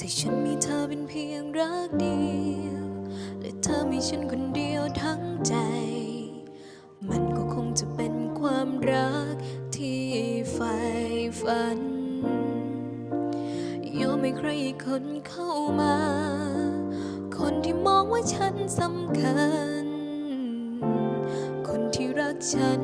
ถ้าฉันมีเธอเป็นเพียงรักเดียวและเธอมีฉันคนเดียวทั้งใจ มันก็คงจะเป็นความรักที่ใฝ่ฝัน ยอมให้ใครอีกคนเข้ามา คนที่มองว่าฉันสำคัญ คนที่รักฉัน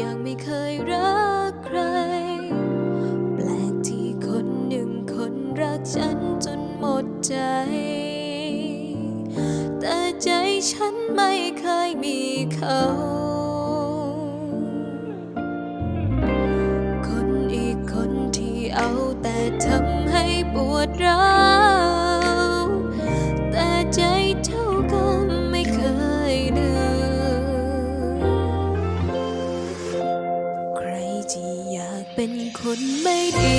ยังไม่เคยรักใคร ดใจ แต่ใจฉันไม่เคยมีเขา คนอีกคนที่เอาแต่ทำให้ปวดร้าวแต่ใจเท่าก็ไม่เคยลืมใครที่อยากเป็นคนไม่ดี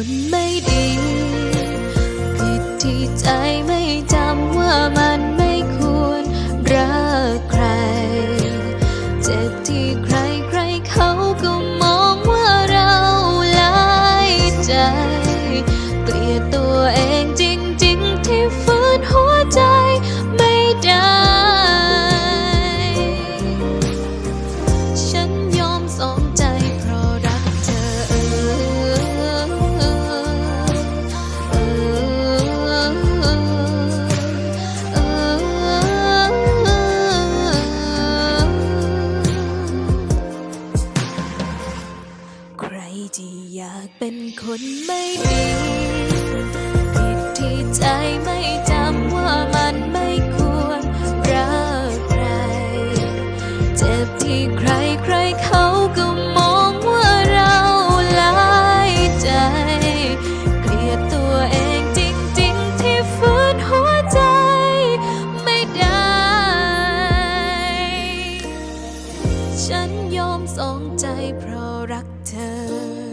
คนไม่ดี ผิดที่ใจไม่จำว่ามันไม่ควรรักใคร เป็นคนไม่ดีผิดที่ใจไม่จำว่ามันไม่ควรรักใคร เจ็บที่ใครใครเขาก็มองว่าเราหลายใจ เกลียดตัวเองจริงๆ ที่ฝืนหัวใจไม่ได้ ฉันยอมสองใจเพราะรักเธอ